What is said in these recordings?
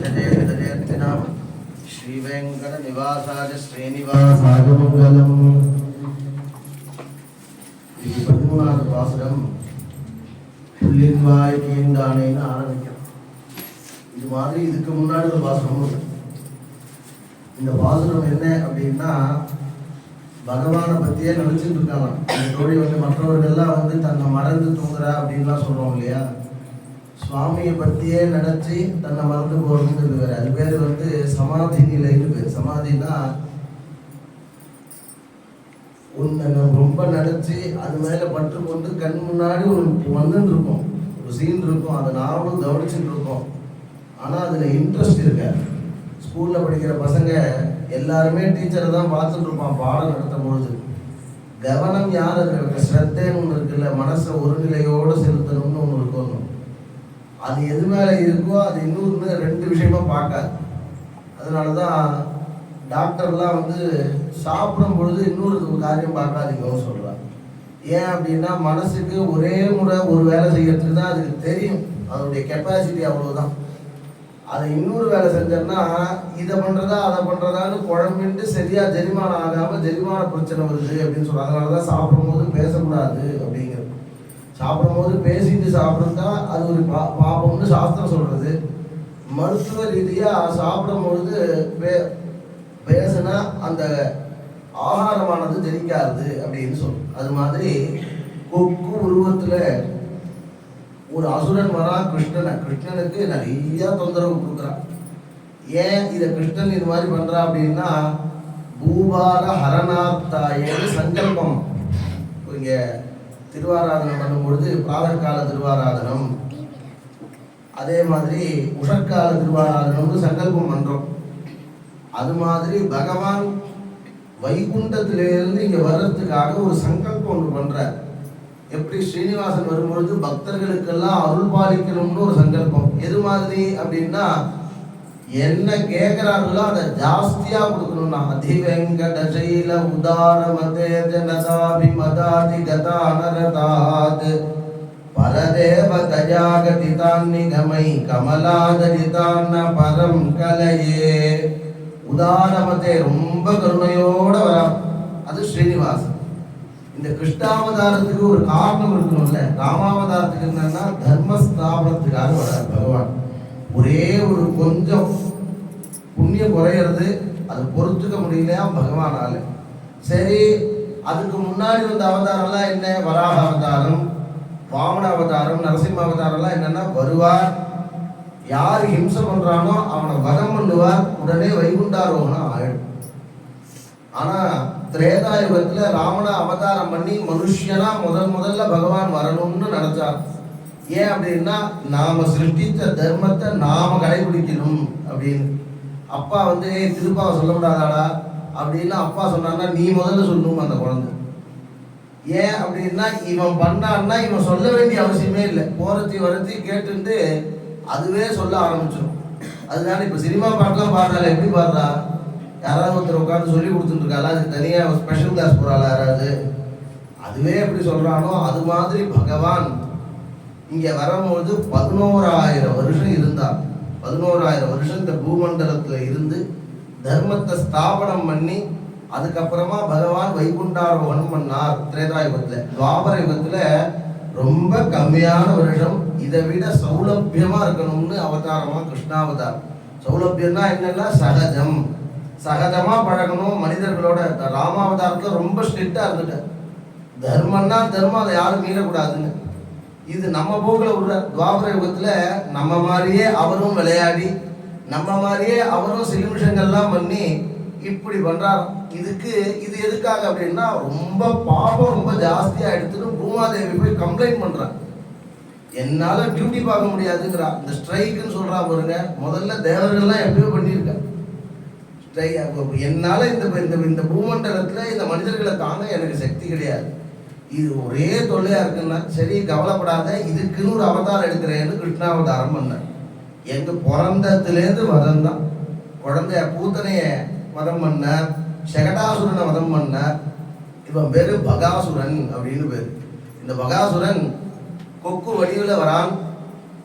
जयजयत्यनाम श्रीवेङ्कटनिवासाय श्रीनिवासाय मङ्गलम् இது பதிமூணாவது பாசுரம் புள்ளின்வாய் கீழ்ந்தானேன்னு ஆரம்பிக்கும் இது மாதிரி இதுக்கு முன்னாடி ஒரு பாசுரம் இருக்கு. இந்த பாசுரம் என்ன அப்படின்னா பகவானை பத்தியே நினைச்சிட்டு இருக்காங்க இந்த தோழி வந்து மற்றவர்கள்லாம் வந்து தன்னை மறந்து தூங்குறா அப்படின்லாம் சொல்றோம் இல்லையா சுவாமியை பற்றியே நினச்சி தன்னை மறந்து போகிறதுன்னு சொல்லுவார். அது பேர் வந்து சமாதி நிலைன்னு பேர். சமாதினா உன்னை நம்ம ரொம்ப நினச்சி அது மேலே பற்று கொண்டு கண் முன்னாடி ஒரு வந்துட்டு இருக்கும். ஒரு சீன் இருக்கும். அதை நாமளும் கவனிச்சுட்டு இருக்கோம். ஆனால் அதில் இன்ட்ரெஸ்ட் இருக்க? ஸ்கூலில் படிக்கிற பசங்க எல்லாருமே டீச்சரை தான் பார்த்துட்டு இருப்பான் பாடம் நடத்தும் பொழுது. கவனம் யார் அதுல இருக்க? ஸ்ரத்தேன்னு ஒன்று இருக்குல்ல மனசை ஒருநிலையோடு செலுத்தணும். அது எது மேலே இருக்கோ அது இன்னொரு ரெண்டு விஷயமா பார்க்காது. அதனால தான் டாக்டர்லாம் வந்து சாப்பிடும் பொழுது இன்னொரு காரியம் பார்க்காதீங்கன்னு சொல்கிறாங்க ஏன் அப்படின்னா மனசுக்கு ஒரே முறை ஒரு வேலை செய்யறதுக்கு தான் அதுக்கு தெரியும். அதனுடைய கெப்பாசிட்டி அவ்வளோதான் அதை இன்னொரு வேலை செஞ்சோம்னா இதை பண்ணுறதா அதை பண்ணுறதான்னு குழம்பின்ட்டு சரியாக ஜெரிமானம் ஆகாமல் ஜெரிமான பிரச்சனை வருது அப்படின்னு சொல்கிறாங்க அதனால தான் சாப்பிடும்போது பேசக்கூடாது அப்படின்னு சாப்பிடும்போது பேசிட்டு சாப்பிடுறதா அது ஒரு பா பாப்பம்னு சாஸ்திரம் சொல்கிறது மருத்துவ ரீதியா சாப்பிடும்பொழுது பே பேசுனா அந்த ஆகாரமானது தெரிக்காது அப்படின்னு சொல்லும் அது மாதிரி கொக்கு உருவத்தில் ஒரு அசுரன் வரா கிருஷ்ணனை. கிருஷ்ணனுக்கு நிறைய தொந்தரவு கொடுக்குறான். ஏன் இதை கிருஷ்ணன் இது மாதிரி பண்ணுறா அப்படின்னா பூபார ஹரணார்த்தாயேன்னு சங்கல்பம். இங்கே திருவாராதனம் பண்ணும்பொழுது பிராதற்கால திருவாராதனம். அதே மாதிரி உஷற்கால திருவாராதனம்னு சங்கல்பம் பண்றோம். அது மாதிரி பகவான் வைகுண்டத்திலிருந்து இங்க வர்றதுக்காக ஒரு சங்கல்பம் ஒன்று பண்றார். எப்படி ஸ்ரீனிவாசன் வரும்பொழுது பக்தர்களுக்கெல்லாம் அருள் பாலிக்கணும்னு ஒரு சங்கல்பம். எது மாதிரி அப்படின்னா என்ன கேட்கிறார்களோ அதை ஜாஸ்தியா கொடுக்கணும்னா அதிவெங்கட சைல உதார மதே ஜனதாபி மதாதி கதானரதாத் பரதேவ தஜாகதிதான் நிகமை கமலாதரிதான் பரம் கலையே. உதாரமத்தை ரொம்ப கருணையோட வரா அது ஸ்ரீனிவாசன். இந்த கிருஷ்ணாவதாரத்துக்கு ஒரு காரணம் இருக்கணும்ல. ராமாவதாரத்துக்கு என்னன்னா தர்மஸ்தாபனத்துக்காக வரார் பகவான். ஒரே ஒரு கொஞ்சம் புண்ணியம் குறையிறது அது பொறுத்துக்க முடியலையா? பகவானால். சரி அதுக்கு முன்னாடி வந்த அவதாரம்லாம் என்ன? வராக அவதாரம் வாமன அவதாரம் நரசிம்ம அவதாரம்லாம் என்னன்னா வருவார். யார் ஹிம்சை பண்றானோ அவனை வதம் பண்ணுவார். உடனே வைகுண்டாரோகணம் ஆயிடும். ஆனா திரேதாயுகத்துல ராவண அவதாரம் பண்ணி மனுஷனா முதல் முதல்ல பகவான் வரணும்னு நினைச்சார் ஏன் அப்படின்னா நாம சிருஷ்டித்த தர்மத்தை நாம கடைபிடிக்கணும் அப்படின்னு. அப்பா வந்து திருப்பாவை திருப்பாவை சொல்லக்கூடாதாடா? அப்படின்னு அப்பா சொன்னான்னா நீ முதல்ல சொல்லணும் அந்த குழந்தை. ஏன் அப்படின்னா இவன் பண்ணான்னா இவன் சொல்ல வேண்டிய அவசியமே இல்லை. போறத்தி வரத்தி கேட்டுட்டு அதுவே சொல்ல ஆரம்பிச்சிடும் அதனால இப்போ சினிமா பாட்டுலாம் பாடுறாள் எப்படி பாடுறா? யாராவது ஒருத்தர் உட்காந்து சொல்லி கொடுத்துட்டு அது தனியாக ஸ்பெஷல் கிளாஸ் போறாளா யாராவது? அதுவே எப்படி சொல்கிறானோ அது மாதிரி பகவான் இங்கே வரும்போது பதினோராயிரம் வருஷம் இருந்தான். பதினோராயிரம் வருஷம் இந்த பூமண்டலத்தில் இருந்து தர்மத்தை ஸ்தாபனம் பண்ணி அதுக்கப்புறமா பகவான் வைகுண்டாரோகணம் பண்ணார் திரேதாயுகத்துல. துவாபர ரொம்ப கம்மியான வருஷம். இதை விட சௌலபியமாக இருக்கணும்னு அவதாரமாக கிருஷ்ணாவதாரம். சௌலபியம்னா என்னன்னா சகஜம். சகஜமாக பழகணும். மனிதர்களோட ராமாவதாரத்தில் ரொம்ப ஸ்ட்ரிக்டாக இருந்துட்டார். தர்மம்னா தர்மம் அதை யாரும் மீறக்கூடாதுன்னு. இது நம்ம போகல விடுற துவாபர யுகத்துல நம்ம மாதிரியே அவரும் விளையாடி நம்ம மாதிரியே அவரும் சிலிமிஷங்கள்லாம் பண்ணி இப்படி பண்றாரு இதுக்கு இது எதுக்காக அப்படின்னா ரொம்ப பாபம் ரொம்ப ஜாஸ்தியா எடுத்துட்டு பூமாதேவி போய் கம்ப்ளைண்ட் பண்றான். என்னால டியூட்டி பார்க்க முடியாதுங்கிறா. இந்த ஸ்ட்ரைக்குன்னு சொல்றா பாருங்க. முதல்ல தேவர்கள்லாம் எப்பயோ பண்ணியிருக்கா. ஸ்ட்ரைக் என்னால இந்த இந்த இந்த பூமண்டலத்துல இந்த மனிதர்களை தாங்க எனக்கு சக்தி கிடையாது. இது ஒரே தொல்லையா இருக்குன்னா சரி கவலைப்படாத இதுக்குன்னு ஒரு அவதாரம் எடுக்கிறேன்னு கிருஷ்ணாவதாரம் பண்ணேன் எங்க பிறந்ததுலேருந்து வதம் தான். குழந்தைய பூத்தனைய வதம் பண்ணார். செகடாசுரனை வதம் பண்ணார். இவன் பேரு பகாசுரன் அப்படின்னு பேரு. இந்த பகாசுரன் கொக்கு வடிவில் வரான்.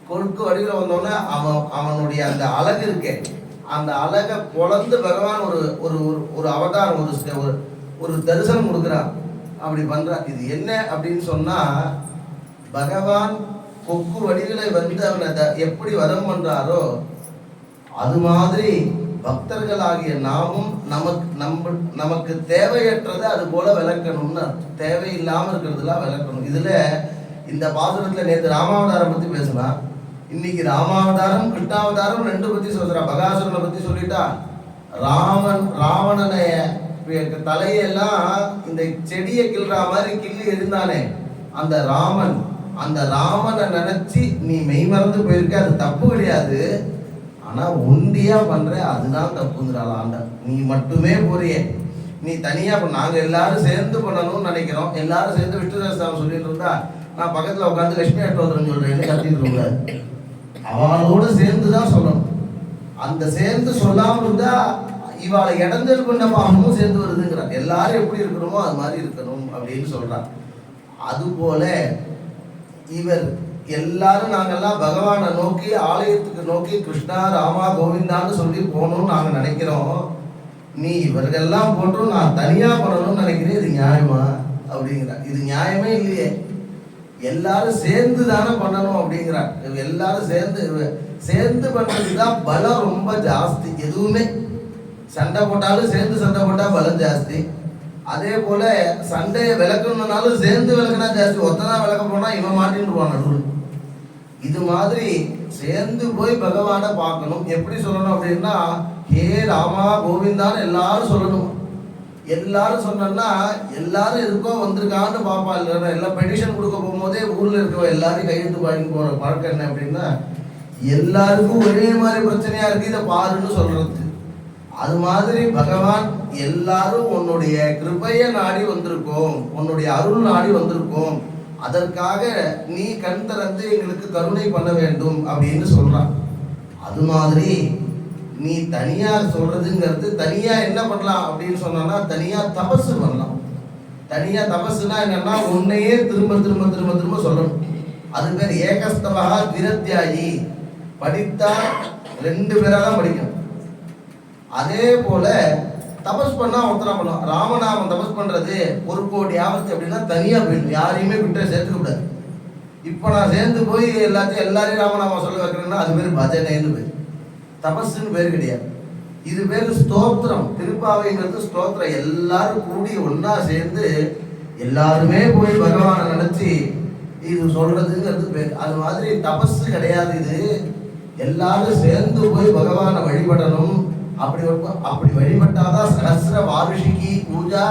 கொக்கு வடிவில் வந்தோடனே அவன் அவனுடைய அந்த அழகு இருக்கே. அந்த அழகை பொழந்து பகவான் ஒரு ஒரு ஒரு- ஒரு அவதாரம் ஒரு ஒரு ஒரு தரிசனம் கொடுக்குறான். அப்படி பண்றான் இது என்ன அப்படின்னு சொன்னா பகவான் கொக்கு வடிவிலை வந்து அவனை த- எப்படி வரம் பண்றாரோ அது மாதிரி பக்தர்களாகிய நாமும் நமக்கு நம்ம நமக்கு தேவையற்றதை அது போல விளக்கணும்னு தேவையில்லாமல் தேவையில்லாம இருக்கிறதுலாம் விளக்கணும். இதுல இந்த பாசுரத்துல நேற்று ராமாவதாரம் பத்தி பேசினா இன்னைக்கு ராமாவதாரம் கிருஷ்ணாவதாரம் ரெண்டு பத்தி சொல்றா. பகாசுரனை பத்தி சொல்லிட்டா. ராமன் ராவணனை தலையெல்லாம் இந்த செடியை கிள்ற மாதிரி கிள்ளி இருந்தானே அந்த ராமன் அந்த ராமனை நினைச்சு நீ மெய் மறந்து போயிருக்க அது தப்பு கிடையாது. ஆனா ஒண்டியா பண்ற அதுதான் தப்புங்கிறாள் ஆண்ட நீ மட்டுமே போறிய. நீ தனியா இப்போ நாங்க எல்லாரும் சேர்ந்து பண்ணணும்னு நினைக்கிறோம். எல்லாரும் சேர்ந்து விஷ்ணு சொல்லிட்டு இருந்தா நான் பக்கத்துல உட்காந்து லட்சுமி அட்டோதரன் சொல்றேன்னு கத்திட்டு இருக்கக்கூடாது அவளோட சேர்ந்து தான் சொல்லணும். அந்த சேர்ந்து சொல்லாம இருந்தா இவாளை இடந்தல் பண்ண பாவமும் சேர்ந்து வருதுங்கிறான் எல்லாரும் எப்படி இருக்கணுமோ அது மாதிரி இருக்கணும் அப்படின்னு சொல்றான் அதுபோல இவர் எல்லாரும் நாங்கெல்லாம் பகவானை நோக்கி ஆலயத்துக்கு நோக்கி கிருஷ்ணா ராமா கோவிந்தான்னு சொல்லி போகணும்னு நாங்கள் நினைக்கிறோம். நீ இவர்களெல்லாம் போட்டும் நான் தனியாக பண்ணணும்னு நினைக்கிறேன். இது நியாயமா? அப்படிங்கிறார். இது நியாயமே இல்லையே. எல்லாரும் சேர்ந்து தானே பண்ணணும் அப்படிங்கிறார். எல்லாரும் சேர்ந்து இவ- சேர்ந்து பண்ணுறதுக்கு தான் பலம் ரொம்ப ஜாஸ்தி. எதுவுமே சண்டை போட்டாலும் சேர்ந்து சண்டை போட்டால் பலம் ஜாஸ்தி. அதே போல சண்டையை விளக்கணும்னாலும் சேர்ந்து விளக்குனா ஜாஸ்தி. ஒத்தனா விளக்க போனா இவன் மாட்டின்னுருவான் நடுவில். இது மாதிரி சேர்ந்து போய் பகவானை பார்க்கணும். எப்படி சொல்லணும் அப்படின்னா ஹே ராமா கோவிந்தான்னு எல்லாரும் சொல்லணும். எல்லாரும் சொன்னோம்னா எல்லாரும் இருக்கோ வந்திருக்கான்னு பாப்பா இல்லை எல்லாம் பெட்டிஷன் கொடுக்க போகும்போதே ஊர்ல இருக்க எல்லாரையும் கையெழுத்து வாங்கி போற பழக்கம் என்ன அப்படின்னா எல்லாருக்கும் ஒரே மாதிரி பிரச்சனையா இருக்கு. இதை பாருன்னு சொல்றது. அது மாதிரி பகவான் எல்லாரும் உன்னுடைய கிருபையை நாடி வந்திருக்கோம் உன்னுடைய அருள் நாடி வந்திருக்கோம். அதற்காக நீ கண் திறந்து எங்களுக்கு கருணை பண்ண வேண்டும் அப்படின்னு சொல்றான். அது மாதிரி நீ தனியா சொல்றதுங்கிறது தனியா என்ன பண்ணலாம் அப்படின்னு சொன்னா தனியா தபசு பண்ணலாம். தனியா தபசுனா என்னன்னா உன்னையே திரும்ப திரும்ப திரும்ப திரும்ப சொல்லணும். அது பேர் ஏகஸ்தவா திரத்தியாயி படித்தா ரெண்டு பேரா தான் படிக்கணும். அதே போல தபஸ் பண்ணா ஒருத்தரா பண்ணலாம் ராமநாமம் தபஸ் பண்றது ஒரு கோடி ஆபத்து அப்படின்னா தனியா போயிடும் யாரையுமே விட்டு சேர்த்துக்க கூடாது. இப்போ நான் சேர்ந்து போய் எல்லாத்தையும் எல்லாரையும் ராமநாமம் சொல்ல வைக்கிறேன்னா அது பேர் பஜனைன்னு பேர். தபஸ்ன்னு பேர் கிடையாது. இது பேர் ஸ்தோத்திரம். திருப்பாவைங்கிறது ஸ்தோத்திரம். எல்லாரும் கூடி ஒன்னா சேர்ந்து எல்லாருமே போய் பகவானை நினைச்சு இது சொல்றதுங்கிறது பேர். அது மாதிரி தபஸ் கிடையாது இது. எல்லாரும் சேர்ந்து போய் பகவானை வழிபடணும். அப்படி அப்படி வழிபட்டாதான் சகசிர வாருஷிகி பூஜா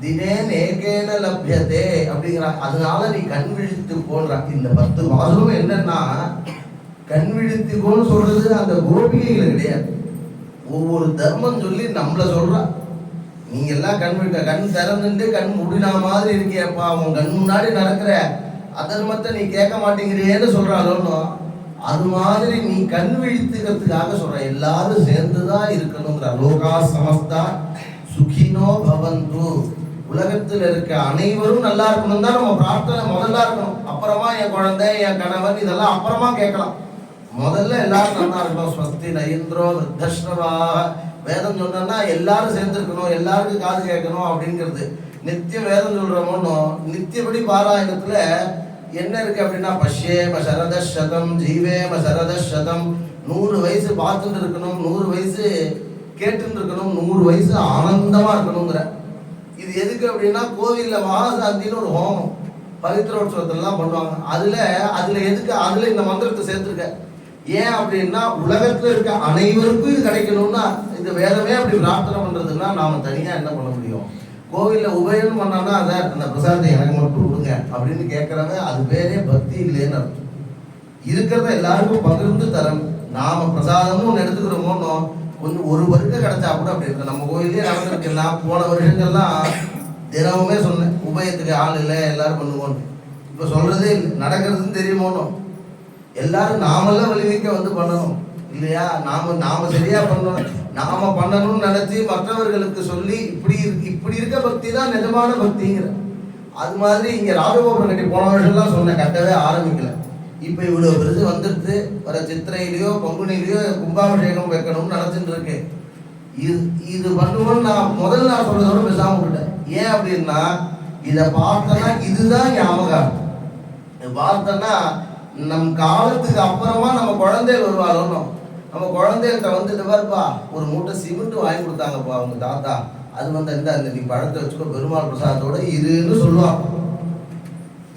தினேன் ஏகேன லப்யதே அப்படிங்கிறான் அதனால நீ கண் விழித்து போன்ற இந்த பத்து மாதமும் என்னன்னா கண் விழித்துக்கோன்னு சொல்றது அந்த கோபிகைகள் கிடையாது. ஒவ்வொரு தர்மம் சொல்லி நம்மள சொல்றா. நீ எல்லாம் கண் விட்ட கண் திறந்துட்டு கண் முடினா மாதிரி இருக்கியப்பா உன் கண் முன்னாடி நடக்கிற அதர்மத்தை நீ கேட்க மாட்டேங்கிறியேன்னு சொல்றாளோன்னு அது மாதிரி நீ கண் விழித்துக்கிறதுக்காக சொல்ற. எல்லாரும் சேர்ந்துதான் இருக்கணுங்கிற லோகா சமஸ்தா சுகினோ பவந்து. உலகத்தில் இருக்க அனைவரும் நல்லா இருக்கணும் தான் நம்ம பிரார்த்தனை முதல்ல இருக்கணும். அப்புறமா என் குழந்தை என் கணவன் இதெல்லாம் அப்புறமா கேட்கலாம். முதல்ல எல்லாரும் நல்லா இருக்கணும். ஸ்வஸ்தி நயந்திரோ விருத்தஸ்ரவா வேதம் சொன்னா எல்லாரும் சேர்ந்துருக்கணும். எல்லாருக்கும் காது கேட்கணும் அப்படிங்கிறது. நித்திய வேதம் சொல்றோமோ நித்தியபடி பாராயணத்துல என்ன இருக்கு அப்படின்னா பஷ்யேம சரத சதம் ஜீவேம சரத சதம் நூறு வயசு பார்த்துட்டு இருக்கணும் நூறு வயசு கேட்டுன்னு இருக்கணும் நூறு வயசு ஆனந்தமா இருக்கணுங்கிற. இது எதுக்கு அப்படின்னா கோவில்ல மகாசாந்தின்னு ஒரு ஹோமம் பவித்ரோற்சவத்தெல்லாம் பண்ணுவாங்க. அதுல அதுல எதுக்கு அதுல இந்த மந்திரத்தை சேர்த்துருக்க? ஏன் அப்படின்னா உலகத்துல இருக்க அனைவருக்கும் இது கிடைக்கணும்னா இந்த வேதமே அப்படி பிரார்த்தனை பண்றதுன்னா நாம தனியா என்ன பண்ண முடியும்? கோவிலில் உபயோகம் பண்ணான்னா அதை அந்த பிரசாதத்தை எனக்கு மட்டும் கொடுங்க அப்படின்னு கேட்குறாங்க அது பேரே பக்தி இல்லைன்னு அர்த்தம் இருக்கிறத எல்லாருக்கும் பகிர்ந்து தரணும். நாம பிரசாதம்னு ஒன்று எடுத்துக்கிறோமோனோ கொஞ்சம் ஒரு வருக்க கிடைச்சா கூட அப்படி இருக்கு நம்ம கோயிலே நடந்திருக்கு நான் போன வருஷங்கள்லாம் தினமுமே சொன்னேன் உபயத்துக்கு ஆள் இல்லை எல்லாரும் பண்ணுவோன்னு இப்போ சொல்றதே இல்லை நடக்கிறதுன்னு தெரியுமோனோ எல்லாரும் நாமெல்லாம் வலிமைக்க வந்து பண்ணணும். இல்லையா? நாம நாம சரியா பண்ணணும். நாம பண்ணணும்னு நினைச்சு மற்றவர்களுக்கு சொல்லி இப்படி இப்படி இருக்க பக்தி தான் நிஜமான பக்திங்கிற. அது மாதிரி இங்க ராஜகோபுரம் கட்டி போன வருஷம்லாம் சொன்னேன் கட்டவே ஆரம்பிக்கல. இப்போ இவ்வளோ விருது வந்துடுது வர சித்திரையிலையோ பங்குனிலையோ கும்பாபிஷேகம் வைக்கணும்னு நினச்சிட்டு இருக்கேன். இது இது பண்ணுவோம்னு நான் முதல்ல நான் சொல்றதோட பேசாம விட்டுட்டேன். ஏன் அப்படின்னா இதை பார்த்தனா இதுதான் ஞாபகம். இதை நம் காலத்துக்கு அப்புறமா நம்ம குழந்தை வருவாரோன்னு நம்ம குழந்தைகிட்ட வந்துட்டு பாருப்பா ஒரு மூட்டை சிமெண்ட் வாங்கி கொடுத்தாங்கப்பா அவங்க தாத்தா. அது வந்து இந்த அந்த நீ பழத்தை வச்சுக்கோ பெருமாள் பிரசாதத்தோட இதுன்னு சொல்லுவான்.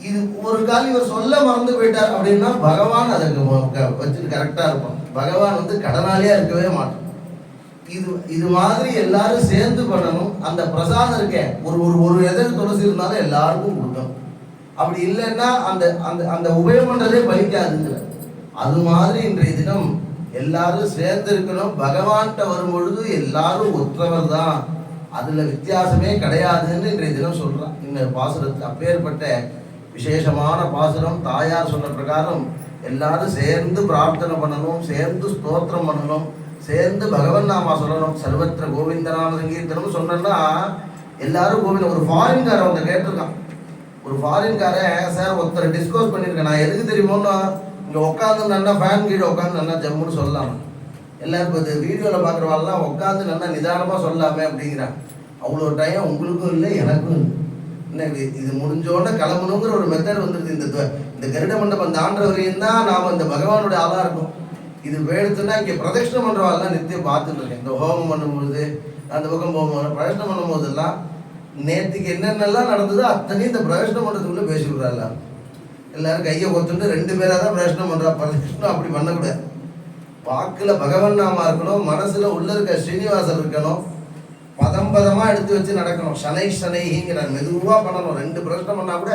இது ஒரு கால் இவர் சொல்ல மறந்து போயிட்டார் அப்படின்னா பகவான் அதற்கு க- வச்சுட்டு கரெக்டா இருப்பான். பகவான் வந்து கடனாளியா இருக்கவே மாட்டான். இது இது மாதிரி எல்லாரும் சேர்ந்து பண்ணணும். அந்த பிரசாதம் இருக்கே ஒரு ஒரு ஒரு எதிர் துளசி இருந்தாலும் எல்லாருக்கும் கொடுக்கணும். அப்படி இல்லைன்னா அந்த அந்த அந்த உபயோகம் பண்றதே பலிக்காதுங்கிற. அது மாதிரி இன்றைய தினம் எல்லாரும் சேர்ந்து இருக்கணும் பகவான்கிட்ட வரும் பொழுது எல்லாரும் ஒற்றவர் தான் அதுல வித்தியாசமே கிடையாதுன்னு இன்றைய தினம் சொல்றான். இந்த பாசுரத்துக்கு அப்பேற்பட்ட விசேஷமான பாசுரம் தாயார் சொன்ன பிரகாரம் எல்லாரும் சேர்ந்து பிரார்த்தனை பண்ணணும் சேர்ந்து ஸ்தோத்திரம் பண்ணணும் சேர்ந்து பகவன் நாமா சொல்லணும். சர்வத்திர கோவிந்தநாம சங்கீர்த்தனம் சொன்னோம்னா எல்லாரும் கோவிந்த ஒரு ஃபாரின்காரன் அவங்க கேட்டிருக்கான். ஒரு ஃபாரின்காரன் சார் ஒருத்தர் டிஸ்கஸ் பண்ணியிருக்கேன். நான் எதுக்கு தெரியுமோன்னா இங்கே உட்காந்து நல்லா ஃபேன் கீழே உட்காந்து நல்லா ஜம்முன்னு சொல்லலாம் எல்லாரும் இப்போ இது வீடியோவில் பார்க்குறவாள்லாம் உட்காந்து நல்லா நிதானமாக சொல்லாமே அப்படிங்கிறான் அவ்வளோ டைம் உங்களுக்கும் இல்லை எனக்கும் இல்லை. என்ன இது முடிஞ்சோடனே கிளம்பணுங்கிற ஒரு மெத்தட் வந்துடுது இந்த இந்த கருட மண்டபம் அந்த ஆண்டவரையும் தான் நாம் இந்த பகவானுடைய ஆளாக இருக்கும். இது வேடுத்துனா இங்கே பிரதட்சிணம் பண்ணுறவாள்லாம் நித்தியம் பார்த்துட்டு இருக்கேன். இந்த ஹோமம் பண்ணும்போது அந்த பக்கம் போகும்போது பிரதட்சணம் பண்ணும்போதெல்லாம் நேற்றுக்கு என்னென்னலாம் நடந்ததோ அத்தனையும் இந்த பிரதட்சணம் பண்ணுறதுக்குள்ளே பேசி விடுறாள் எல்லாரும் கையை கொத்துட்டு ரெண்டு பேராக தான் பிரச்சனை பண்ணுறா பிரதட்சணம் அப்படி பண்ணக்கூடாது. வாக்கில் பகவன் நாமா இருக்கணும் மனசில் உள்ள இருக்க ஸ்ரீனிவாசன் இருக்கணும் பதம் பதமாக எடுத்து வச்சு நடக்கணும். சனை சனைங்கிறார் மெதுவாக பண்ணணும். ரெண்டு பிரதட்சணம் பண்ணால் கூட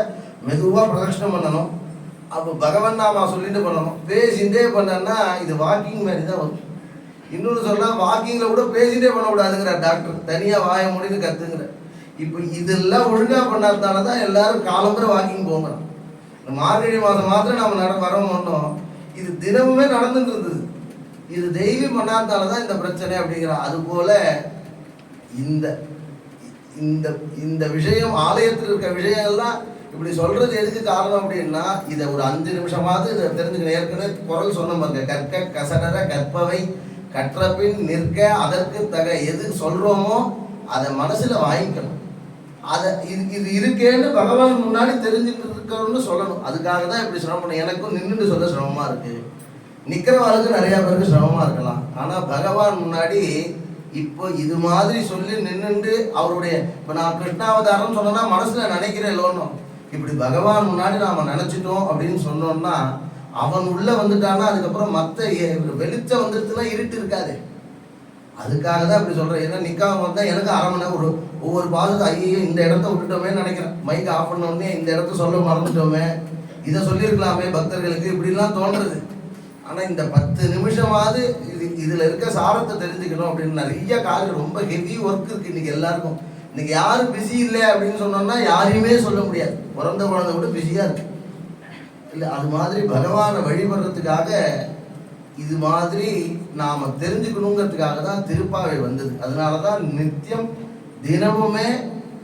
மெதுவாக பிரதட்சணம் பண்ணணும். அப்போ பகவன் நாமா சொல்லிட்டு பண்ணணும். பேசிட்டே பண்ணனா இது வாக்கிங் மாதிரி தான் வரும். இன்னொன்று சொன்னால் வாக்கிங்கில் கூட பேசிட்டே பண்ணக்கூடாதுங்கிற டாக்டர் தனியாக வாய முடின்னு கற்றுங்கிற இப்போ இதெல்லாம் ஒழுங்காக பண்ணாதால தான் எல்லாரும் காலம்புற வாக்கிங் போகிறோம் மார்கழி மாதம் மாத்திரம் நம்ம நட வர மாட்டோம். இது தினமுமே நடந்துட்டு இருந்தது இது தெய்வம் பண்ணாதால தான் இந்த பிரச்சனை அப்படிங்கிற அது போல இந்த இந்த இந்த விஷயம் ஆலயத்தில் இருக்க விஷயங்கள்லாம் இப்படி சொல்றது எதுக்கு காரணம் அப்படின்னா இதை ஒரு அஞ்சு நிமிஷமாவது இதை தெரிஞ்சுக்கணும். ஏற்கனவே குரல் சொன்ன பாருங்க. கற்க கசடர கற்பவை கற்றபின் நிற்க அதற்கு தக எது சொல்றோமோ அதை மனசுல வாங்கிக்கணும். அதை இது இது இருக்கேன்னு பகவான் முன்னாடி தெரிஞ்சுட்டு இருக்கணும்னு சொல்லணும். அதுக்காக தான் இப்படி சிரமம் பண்ண எனக்கும் நின்றுட்டு சொல்ல சிரமமாக இருக்கு. நிற்கிறவாளுக்கு நிறைய பேருக்கு சிரமமாக இருக்கலாம். ஆனால் பகவான் முன்னாடி இப்போ இது மாதிரி சொல்லி நின்றுண்டு அவருடைய இப்போ நான் கிருஷ்ணாவதாரம் சொன்னேன்னா மனசில் நினைக்கிறேன் இல்லோன்னும் இப்படி பகவான் முன்னாடி நாம் நினச்சிட்டோம் அப்படின்னு சொன்னோம்னா அவன் உள்ளே வந்துட்டான்னா அதுக்கப்புறம் மற்ற வெளிச்சம் வந்துருச்சுன்னா இருட்டு இருக்காது. அதுக்காக தான் இப்படி சொல்கிறேன் ஏன்னா நிக்காம வந்தால் எனக்கு அரை மணி நேரம் ஒரு ஒவ்வொரு பாதத்தை ஐயோ இந்த இடத்த விட்டுட்டோமே நினைக்கிறேன். மைக் ஆஃப் பண்ணோடனே இந்த இடத்த சொல்ல மறந்துட்டோமே. இதை சொல்லியிருக்கலாமே பக்தர்களுக்கு. இப்படிலாம் தோன்றுறது ஆனால் இந்த பத்து நிமிஷமாவது இது இதில் இருக்க சாரத்தை தெரிஞ்சுக்கணும் அப்படின்னு நிறைய காரியம் ரொம்ப ஹெவி ஒர்க் இருக்குது இன்னைக்கு எல்லாருக்கும். இன்னைக்கு யாரும் பிஸி இல்லை அப்படின்னு சொன்னோம்னா யாரையுமே சொல்ல முடியாது. பிறந்த குழந்தை கூட பிஸியாக இருக்கு. இல்லை அது மாதிரி பகவானை வழிபடுறதுக்காக இது மாதிரி நாம தெரிஞ்சுக்கணுங்கிறதுக்காக தான் திருப்பாவை வந்தது. அதனால தான் நித்தியம் தினமுமே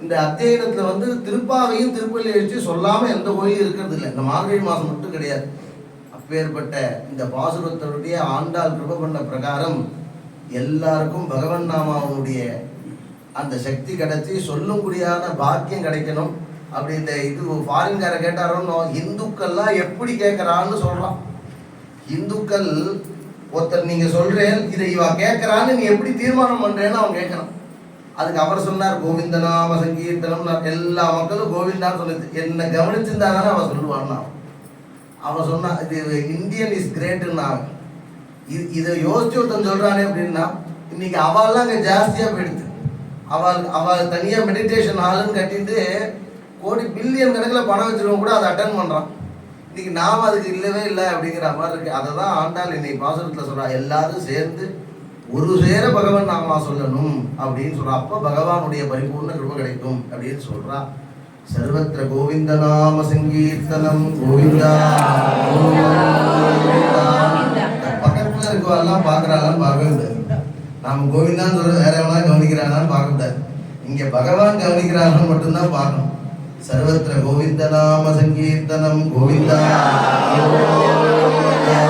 இந்த அத்தியனத்துல வந்து திருப்பாவையும் திருப்பள்ளி எழுச்சி சொல்லாம எந்த கோயிலும் இருக்கிறது இல்லை. இந்த மார்கழி மாதம் மட்டும் கிடையாது. அப்பேற்பட்ட இந்த பாசுரத்தருடைய ஆண்டாள் கிருப பண்ண பிரகாரம் எல்லாருக்கும் பகவன் நாமாவனுடைய அந்த சக்தி கிடைச்சி சொல்லும்படியான பாக்கியம் கிடைக்கணும். அப்படி இந்த இது ஃபாரின்கார கேட்டாரோன்னு இந்துக்கள்லாம் எப்படி கேட்கறான்னு சொல்றான். இந்துக்கள் ஒருத்தர் நீங்க சொல்றேன் இதை இவா கேட்கறான்னு நீ எப்படி தீர்மானம் பண்றேன்னு அவன் கேட்கறான். அதுக்கு அவர் சொன்னார் கோவிந்தநாம சங்கீர்த்தனம் எல்லா மக்களும் கோவிந்தான்னு சொல்லுது. என்ன கவனிச்சிருந்தாங்கன்னு அவன் சொல்லுவான்னா. அவன் சொன்னான் இது இந்தியன் இஸ் கிரேட்டுன்னா இது இதை யோசிச்சு ஒருத்தன் சொல்றானே அப்படின்னா இன்னைக்கு அவள்லாம் அங்கே ஜாஸ்தியாக போயிடுது. அவள் அவள் தனியாக மெடிடேஷன் ஹாலுன்னு கட்டிட்டு கோடி பில்லியன் கணக்கில் பணம் வச்சிருவங்க கூட அதை அட்டன் பண்ணுறான் இன்னைக்கு நாம் அதுக்கு இல்லவே இல்லை அப்படிங்கிற மாதிரி இருக்கு. அதை தான் ஆண்டாள் இன்னைக்கு பாசுரத்தில் சொல்றா எல்லாரும் சேர்ந்து ஒரு சேர பகவான் நாமா சொல்லணும் அப்படின்னு சொல்றா. அப்போ பகவானுடைய பரிபூர்ண கிருப கிடைக்கும் அப்படின்னு சொல்றா. சர்வத்திர கோவிந்த நாம சங்கீர்த்தனம் கோவிந்தா பக்கத்தில் பக்கத்துல இருக்கவெல்லாம் பார்க்கறாங்கன்னு பார்க்கவே கூடாது நாம கோவிந்தான்னு சொல்ற வேற எவனா கவனிக்கிறானான்னு பார்க்க கூடாது இங்க பகவான் கவனிக்கிறாங்கன்னு மட்டும்தான் பார்க்கணும். சர்வத்திர கோவிந்த நாம சங்கீர்த்தனம் கோவிந்தா கோவிந்தா